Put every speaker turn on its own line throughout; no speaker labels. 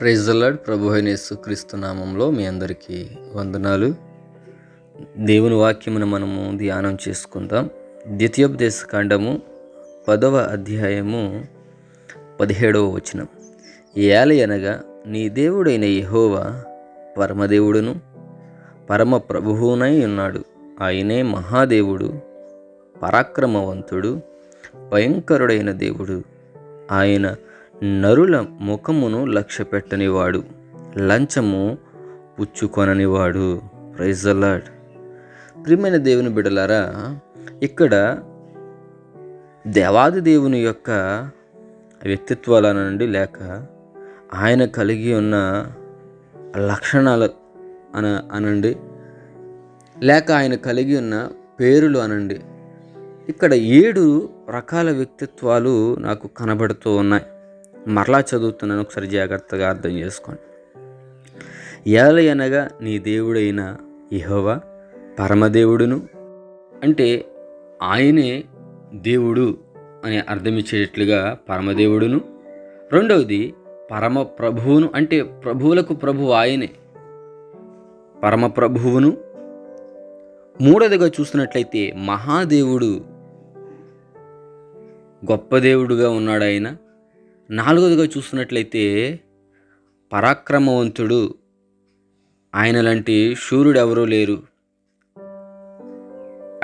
ప్రైజలాడ్ ప్రభు అయిన యేసుక్రీస్తు నామంలో మీ అందరికీ వందనాలు. దేవుని వాక్యమును మనము ధ్యానం చేసుకుందాం. ద్వితీయోపదేశ కాండము పదవ అధ్యాయము పదిహేడవ వచనం. ఏలయనగా అనగా నీ దేవుడైన యహోవా పరమదేవుడును పరమ ప్రభువునై ఉన్నాడు. ఆయనే మహాదేవుడు పరాక్రమవంతుడు భయంకరుడైన దేవుడు. ఆయన నరుల ముఖమును లక్ష్య పెట్టనివాడు లంచము పుచ్చుకొననివాడు. ప్రైజ్ అలాడ్ ప్రియమైన దేవుని బిడలారా ఇక్కడ దేవాది దేవుని యొక్క వ్యక్తిత్వాల నుండి లేక ఆయన కలిగి ఉన్న లక్షణాలు అన అనండి లేక ఆయన కలిగి ఉన్న పేరులు అనండి ఇక్కడ ఏడు రకాల వ్యక్తిత్వాలు నాకు కనబడుతూ ఉన్నాయి. మరలా చదువుతున్నాను ఒకసారి జాగ్రత్తగా అర్థం చేసుకోండి. ఏల అనగా నీ దేవుడైన ఇహోవా పరమదేవుడును. అంటే ఆయనే దేవుడు అని అర్థం ఇచ్చేటట్లుగా పరమదేవుడును. రెండవది పరమ ప్రభువును అంటే ప్రభువులకు ప్రభు ఆయనే. పరమ ప్రభువును. మూడవదిగా చూసినట్లయితే మహాదేవుడు గొప్ప దేవుడుగా ఉన్నాడు ఆయన నాలుగవదిగా చూసినట్లయితే పరాక్రమవంతుడు. ఆయన లాంటి శూరుడు ఎవరూ లేరు.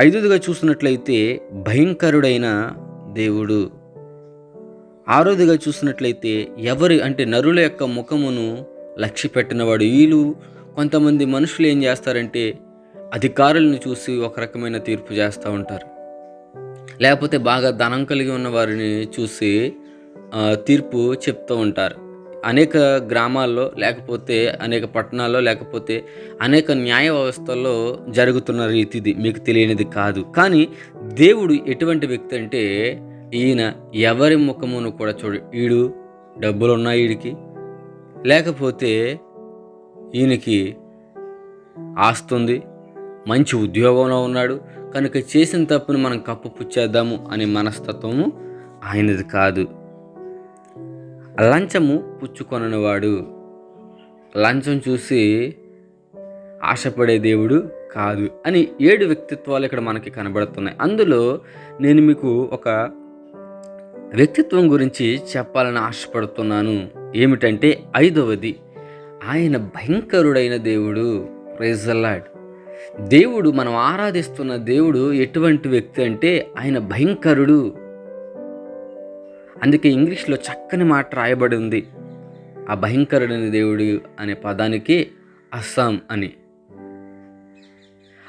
ఐదవదిగా చూసినట్లయితే భయంకరుడైన దేవుడు. ఆరోదిగా చూసినట్లయితే ఎవరి అంటే నరుల యొక్క ముఖమును లక్ష్య పెట్టినవాడు వీళ్ళు కొంతమంది మనుషులు ఏం చేస్తారంటే అధికారులను చూసి ఒక రకమైన తీర్పు చేస్తూ ఉంటారు. లేకపోతే బాగా ధనం కలిగి ఉన్న వారిని చూసి తీర్పు చెప్తూ ఉంటారు. అనేక గ్రామాల్లో లేకపోతే అనేక పట్టణాల్లో లేకపోతే అనేక న్యాయ వ్యవస్థల్లో జరుగుతున్న రీతిది మీకు తెలియనిది కాదు. కానీ దేవుడు ఎటువంటి వ్యక్తి అంటే ఈయన ఎవరి ముఖమును కూడా చూడు ఈడు డబ్బులు ఉన్నాయి వీడికి లేకపోతే ఈయనకి ఆస్తుంది మంచి ఉద్యోగంలో ఉన్నాడు కనుక చేసిన తప్పుని మనం కప్పుపుచ్చేద్దాము అనే మనస్తత్వము ఆయనది కాదు. లంచము పుచ్చుకొననివాడు. లంచం చూసి ఆశపడే దేవుడు కాదు అని ఏడు వ్యక్తిత్వాలు ఇక్కడ మనకి కనబడుతున్నాయి. అందులో నేను మీకు ఒక వ్యక్తిత్వం గురించి చెప్పాలని ఆశపడుతున్నాను. ఏమిటంటే ఐదవది ఆయన భయంకరుడైన దేవుడు. ప్రైజల్లాడ్ దేవుడు మనం ఆరాధిస్తున్న దేవుడు ఎటువంటి వ్యక్తి అంటే ఆయన భయంకరుడు. అందుకే ఇంగ్లీష్లో చక్కని మాట రాయబడి ఉంది. ఆ భయంకరుడైన దేవుడు అనే పదానికి అస్సాం అని.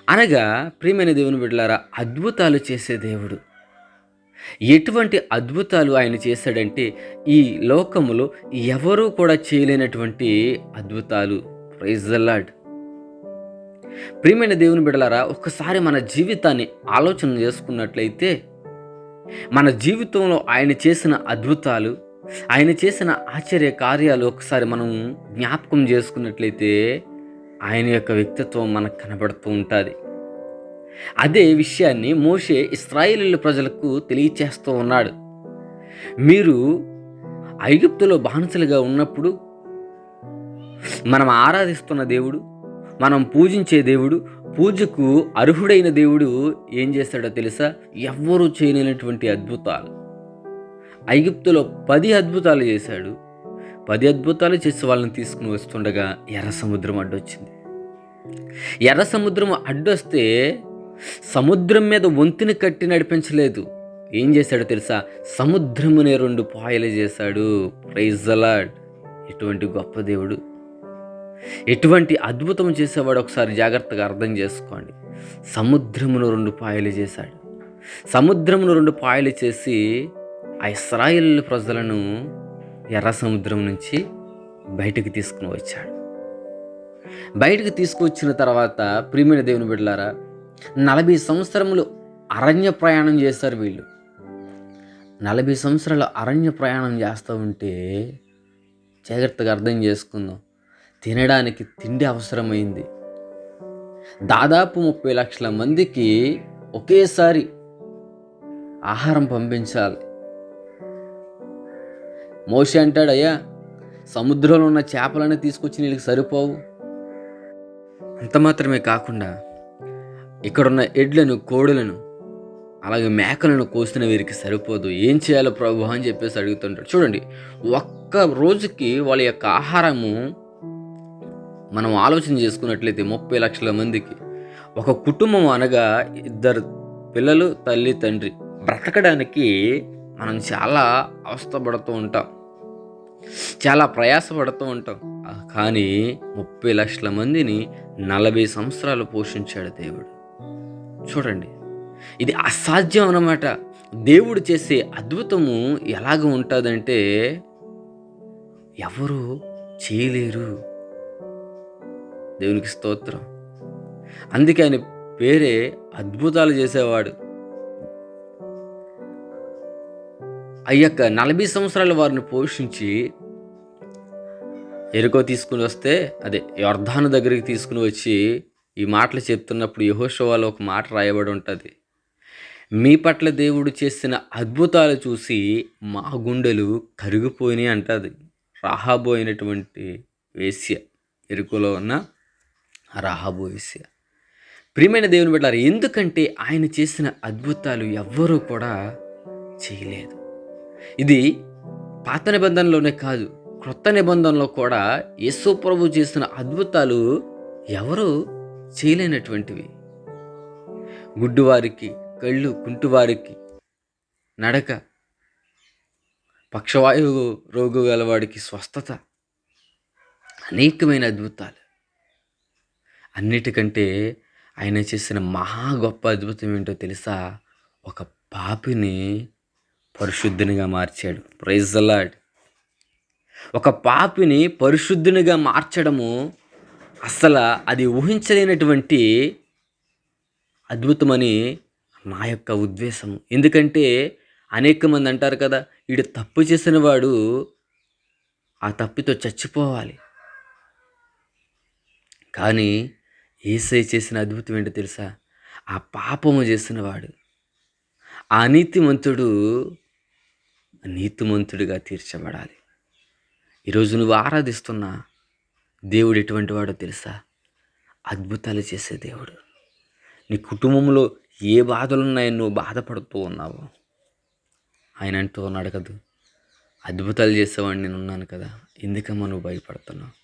అనగా ప్రియమైన దేవుని బిడ్డలారా అద్భుతాలు చేసే దేవుడు. ఎటువంటి అద్భుతాలు ఆయన చేశాడంటే ఈ లోకములో ఎవరూ కూడా చేయలేనటువంటి అద్భుతాలు. ప్రైజ్ లాడ్ ప్రియమైన దేవుని బిడలారా ఒక్కసారి మన జీవితాన్ని ఆలోచన చేసుకున్నట్లయితే మన జీవితంలో ఆయన చేసిన అద్భుతాలు ఆయన చేసిన ఆశ్చర్య కార్యాలు ఒకసారి మనం జ్ఞాపకం చేసుకున్నట్లయితే ఆయన యొక్క వ్యక్తిత్వం మనకు కనబడుతూ ఉంటుంది. అదే విషయాన్ని మోషే ఇస్రాయేలీల ప్రజలకు తెలియచేస్తూ ఉన్నాడు. మీరు ఐగుప్తులో బానిసలుగా ఉన్నప్పుడు మనం ఆరాధిస్తున్న దేవుడు మనం పూజించే దేవుడు పూజకు అర్హుడైన దేవుడు ఏం చేస్తాడో తెలుసా? ఎవ్వరూ చేయలేనటువంటి అద్భుతాలు. ఐగుప్తులో పది అద్భుతాలు చేశాడు. పది అద్భుతాలు చేసి వాళ్ళని తీసుకుని వస్తుండగా ఎర్ర సముద్రం అడ్డొచ్చింది. ఎర్ర సముద్రం అడ్డొస్తే సముద్రం మీద వంతిని కట్టి నడిపించలేదు. ఏం చేశాడో తెలుసా? సముద్రమునే రెండు పాయలు చేశాడు. ప్రైజ్ అలాడ్ ఇటువంటి గొప్ప దేవుడు ఎటువంటి అద్భుతం చేసేవాడు ఒకసారి జాగ్రత్తగా అర్థం చేసుకోండి. సముద్రమును రెండు పాయలు చేశాడు. సముద్రమును రెండు పాయలు చేసి ఆ ఇస్రాయిల్ ప్రజలను ఎర్ర సముద్రం నుంచి బయటికి తీసుకుని వచ్చాడు. బయటికి తీసుకువచ్చిన తర్వాత ప్రియమైన దేవుని బిడ్డలారా నలభై సంవత్సరములు అరణ్య ప్రయాణం చేశారు వీళ్ళు. నలభై సంవత్సరాలు అరణ్య ప్రయాణం చేస్తూ ఉంటే జాగ్రత్తగా అర్థం చేసుకుందాం. తినడానికి తిండి అవసరమైంది. దాదాపు ముప్పై లక్షల మందికి ఒకేసారి ఆహారం పంపించాలి. మోషి అంటాడు అయ్యా సముద్రంలో ఉన్న చేపలన్నీ తీసుకొచ్చి నీళ్ళకి సరిపోవు. అంత మాత్రమే కాకుండా ఇక్కడున్న ఎడ్లను కోడులను అలాగే మేకలను కోసిన వీరికి సరిపోదు. ఏం చేయాలో ప్రభు అని చెప్పేసి అడుగుతుంటాడు. చూడండి ఒక్క రోజుకి వాళ్ళ యొక్క ఆహారము మనం ఆలోచన చేసుకున్నట్లయితే ముప్పై లక్షల మందికి ఒక కుటుంబం అనగా ఇద్దరు పిల్లలు తల్లి తండ్రి బ్రతకడానికి మనం చాలా అవస్థపడుతూ ఉంటాం. చాలా ప్రయాసపడుతూ ఉంటాం. కానీ ముప్పై లక్షల మందిని నలభై సంవత్సరాలు పోషించాడు దేవుడు. చూడండి ఇది అసాధ్యం అన్నమాట. దేవుడు చేసే అద్భుతము ఎలాగ ఉంటుందంటే ఎవరు చేయలేరు. దేవునికి స్తోత్రం. అందుకే ఆయన పేరే అద్భుతాలు చేసేవాడు. అయ్యక్క నలభై సంవత్సరాల వారిని పోషించి ఎరుకో తీసుకుని వస్తే అదే యొర్ధాను దగ్గరికి తీసుకుని వచ్చి ఈ మాటలు చెప్తున్నప్పుడు యహోషవాలో ఒక మాట రాయబడి ఉంటుంది. మీ పట్ల దేవుడు చేసిన అద్భుతాలు చూసి మా గుండెలు కరిగిపోయినాయి అంటుంది. రాహాబోయినటువంటి వేశ్య ఎరుకలో ఉన్న రాహాబు విషయ ప్రియమైన దేవుని బిడ్డారు ఎందుకంటే ఆయన చేసిన అద్భుతాలు ఎవ్వరూ కూడా చేయలేదు. ఇది పాత నిబంధనలోనే కాదు క్రొత్త నిబంధనలో కూడా యేసు ప్రభు చేసిన అద్భుతాలు ఎవరు చేయలేనటువంటివి. గుడ్డువారికి కళ్ళు కుంటువారికి నడక పక్షవాయువు రోగు గలవాడికి స్వస్థత అనేకమైన అద్భుతాలు. అన్నిటికంటే ఆయన చేసిన మహా గొప్ప అద్భుతం ఏంటో తెలుసా? ఒక పాపిని పరిశుద్ధునిగా మార్చాడు. ప్రైజ్ అలాడ్ ఒక పాపిని పరిశుద్ధునిగా మార్చడము అసలు అది ఊహించలేనటువంటి అద్భుతమని నా యొక్క ఉద్దేశం. ఎందుకంటే అనేక మంది అంటారు కదా వీడు తప్పు చేసిన వాడు ఆ తప్పితో చచ్చిపోవాలి. కానీ ఏసై చేసిన అద్భుతం ఏంటో తెలుసా? ఆ పాపము చేసినవాడు. ఆ నీతిమంతుడు నీతిమంతుడిగా తీర్చబడాలి. ఈరోజు నువ్వు ఆరాధిస్తున్న దేవుడు ఎటువంటి వాడో తెలుసా? అద్భుతాలు చేసే దేవుడు. నీ కుటుంబంలో ఏ బాధలు ఉన్నాయో నువ్వు బాధపడుతూ ఉన్నావు. ఆయన అంటూ ఉన్నాడు కదా అద్భుతాలు చేసేవాడిని నేను ఉన్నాను కదా ఎందుకమ్మా నువ్వు భయపడుతున్నావు?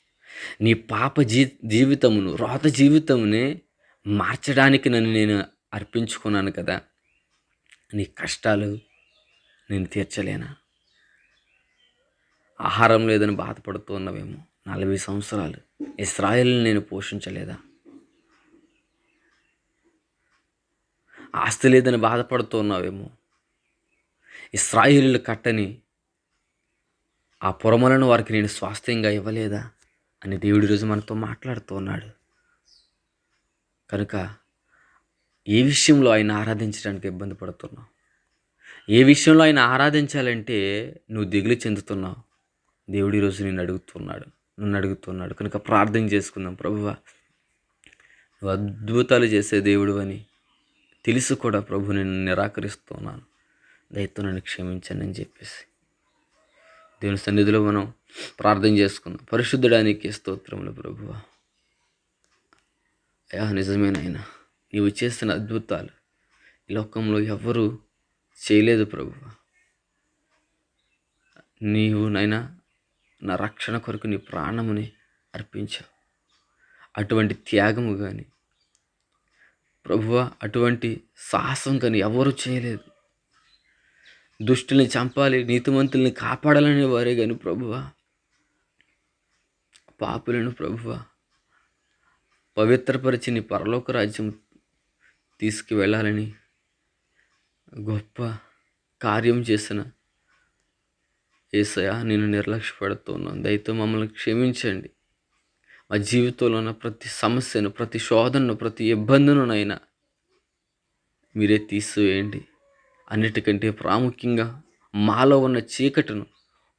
నీ పాప జీ జీవితమును రోత జీవితముని మార్చడానికి నన్ను నేను అర్పించుకున్నాను కదా. నీ కష్టాలు నేను తీర్చలేనా? ఆహారం లేదని బాధపడుతూ ఉన్నవేమో నలభై సంవత్సరాలు. ఇస్రాయల్ని నేను పోషించలేదా? ఆస్తి లేదని బాధపడుతూ ఉన్నావేమో ఇస్రాయిలు కట్టని ఆ పొరమలను వారికి నేను స్వాస్థ్యంగా ఇవ్వలేదా? అని దేవుడి రోజు మనతో మాట్లాడుతూ ఉన్నాడు కనుక ఏ విషయంలో ఆయన ఆరాధించడానికి ఇబ్బంది పడుతున్నావు? ఏ విషయంలో ఆయన ఆరాధించాలంటే నువ్వు దిగులు చెందుతున్నావు? దేవుడి రోజు నిన్ను అడుగుతున్నాడు. నన్ను అడుగుతున్నాడు. కనుక ప్రార్థన చేసుకుందాం. ప్రభువా నువ్వు అద్భుతాలు చేసే దేవుడు అని తెలుసు కూడా. ప్రభు నేను నిరాకరిస్తున్నాను. దయతో నన్ను క్షమించండి అని చెప్పేసి. దేవుని సన్నిధిలో మనం ప్రార్థన చేసుకుందాం. పరిశుద్ధడానికి స్తోత్రములు ప్రభువ. అయా నిజమేనైనా నీవు చేసిన అద్భుతాలు ఈ లోకంలో ఎవ్వరూ చేయలేదు ప్రభువ. నీవు నైనా నా రక్షణ కొరకు నీ ప్రాణముని అర్పించావు. అటువంటి త్యాగము కానీ ప్రభువ అటువంటి సాహసం కానీ ఎవరు చేయలేదు. దుష్టుల్ని చంపాలి నీతిమంతుల్ని కాపాడాలనే వారే కానీ ప్రభువ. పాపులను ప్రభువ పవిత్రపరిచి నీ పరలోక రాజ్యం తీసుకువెళ్ళాలని గొప్ప కార్యం చేసిన ఏసయా నేను నిర్లక్ష్యపడుతున్నాను. దయతో మమ్మల్ని క్షమించండి. మా జీవితంలో ఉన్న ప్రతి సమస్యను ప్రతి శోధనను ప్రతి ఇబ్బందునునైనా మీరే తీసివేయండి. అన్నిటికంటే ప్రాముఖ్యంగా మాలో ఉన్న చీకటిను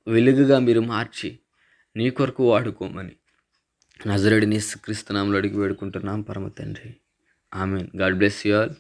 వెలుగుగా మీరు మార్చి నీ కొరకు వాడుకోమని. నజరడిని క్రీస్తునామలు అడిగి వేడుకుంటున్నాం పరమ తండ్రి. ఆమె గాడ్ బ్లెస్ యు ఆల్.